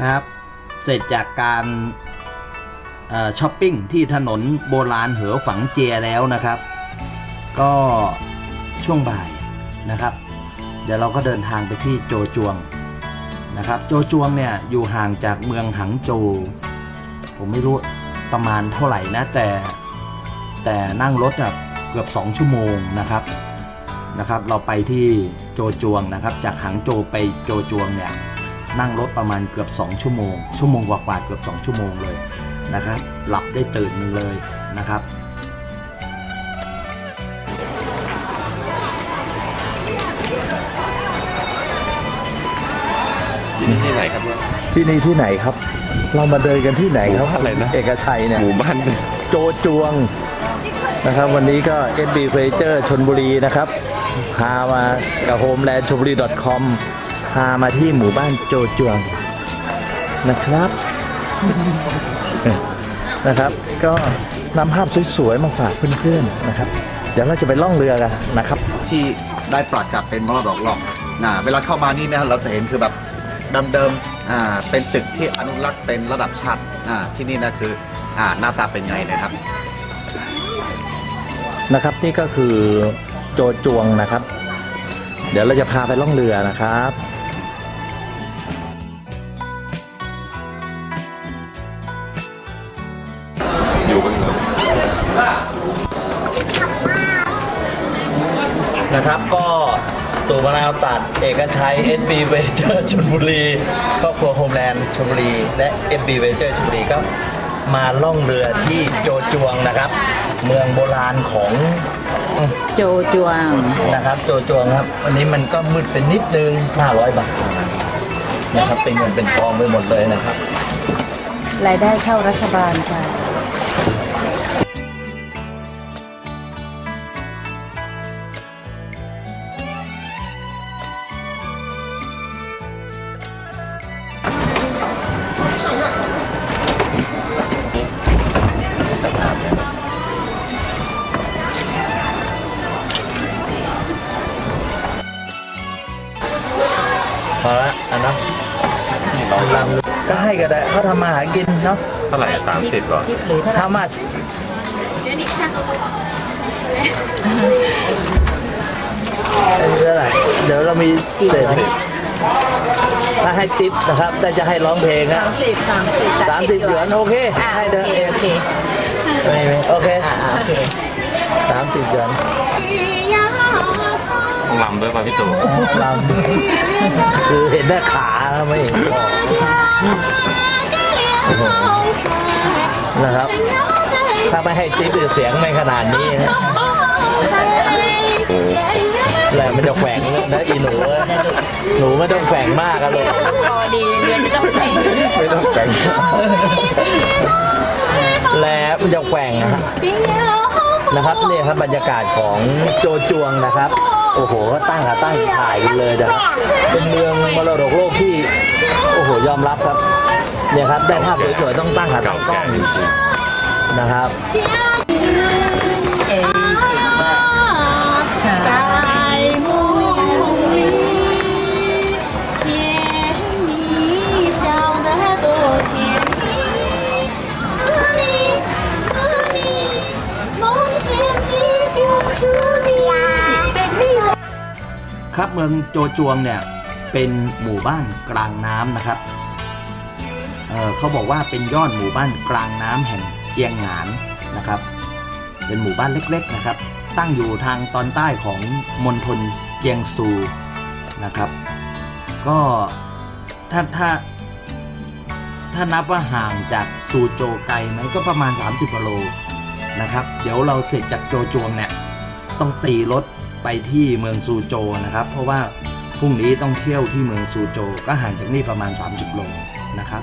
นะครับ เสร็จจากการช้อปปิ้งที่ถนนโบราณเหอฝังเจียแล้วนะครับ ก็ช่วงบ่ายนะครับ เดี๋ยวเราก็เดินทางไปที่โจจวงนะครับ โจจวงเนี่ยอยู่ห่างจากเมืองหังโจ ผมไม่รู้ประมาณเท่าไหร่นะแต่แต่นั่งรถเกือบ 2 ชั่วโมงนะครับนะครับ เราไปที่โจจวงนะครับ จากหางโจไปโจจวงเนี่ย นั่งรถประมาณเกือบ 2 ชั่วโมง ชั่วโมงกว่าๆเกือบ 2 ชั่วโมงเลยนะครับ หลับได้ตื่นหนึ่งเลยนะครับที่นี่ที่ไหนครับเนี่ยที่นี่ที่ไหนครับ เรามาเดินกันที่ไหนครับอะไรนะเอกชัยเนี่ยหมู่บ้านโจจวงนะครับวันนี้ก็ SB f u r n i t u r e ชนบุรีนะครับพามากับ homeland ชนบุรี .com พามาที่หมู่บ้านโจจวงนะครับ นะครับ ก็นำภาพสวยๆมาฝากเพื่อนๆนะครับ เดี๋ยวเราจะไปล่องเรือกันนะครับ ที่ได้ประกาศเป็นมรดกโลกนะเวลาเข้ามานี่นะเราจะเห็นคือแบบเดิมๆอ่าเป็นตึกที่อนุรักษ์เป็นระดับชาติอ่าที่นี่นะคืออ่าหน้าตาเป็นไงนะครับ นะครับนี่ก็คือโจจวงนะครับ เดี๋ยวเราจะพาไปล่องเรือนะครับ นะครับก็ตู่มะนาวตัดเอกชัย SB v e n t u r e ชลบุรีครอบครัวโฮมแลนด์ชลบุรี และ SB v e n t u r e ชลบุรีก็มาล่องเรือที่โจจวงนะครับ เมืองโบราณของโจจวงนะครับโจจวงครับวันนี้มันก็มืดเป็นนิดนึง 500 บาทนะครับเป็นเงินเป็นทองไปหมดเลยนะครับ รายได้เข้ารัฐบาลค่ะ พอละอันนั้นลำก็ให้ก็ได้เขาทำมาหากินเนาะเท่าไหร่สามสิบหรอหรือถ้า How much อันนี้เท่าไหร่เดี๋ยวเรามีเศษถ้าให้ซิปนะครับ แต่จะให้ร้องเพลงอะสามสิบสามสิบสามสิบหยวนโอเคอ่าให้โอเดินเคเองโอเคไม่ไม่โอเคอ่าโอเคสามสิบหยวนต้องลำด้วยป่ะพี่ตู่ลำ คือเห็นแต่ขาไม่เห็นคอนะครับ ถ้าไม่ให้ติ๊บเสียงไม่ขนาดนี้นะแหละมันจะแขวงนะอีหนูเอ้ยหนูไม่ต้องแขวงมากอะลูกพอดีเรียนไม่ต้องแต่งไม่ต้องแขวงแล้วมันจะแขวงนะฮะนะครับนี่ครับบรรยากาศของโจจวงนะครับ โอ้โหก็ตั้งขาตั้งถ่ายกันเลยนะครับเป็นเมืองมรดกโลกที่ โอ้โหยอมรับครับเนี่ยครับได้ภาพสวยๆต้องตั้งหาตั้งกล้องนะครับ ครับเมืองโจจวงเนี่ยเป็นหมู่บ้านกลางน้ำนะครับเเขาบอกว่าเป็นยอดหมู่บ้านกลางน้ำแห่งเจียงหงานนะครับ เป็นหมู่บ้านเล็กๆนะครับ ตั้งอยู่ทางตอนใต้ของมณฑลเจียงซูนะครับ ก็ถ้าถ้าถ้านับว่าห่างจากซูโจไกลไหมก็ประมาณ 30กิโลนะครับ เดี๋ยวเราเสร็จจากโจจวงเนี่ยต้องตีรถ ไปที่เมืองซูโจนะครับ เพราะว่าพรุ่งนี้ต้องเที่ยวที่เมืองซูโจ ก็ห่างจากนี่ประมาณ 30 โลนะครับ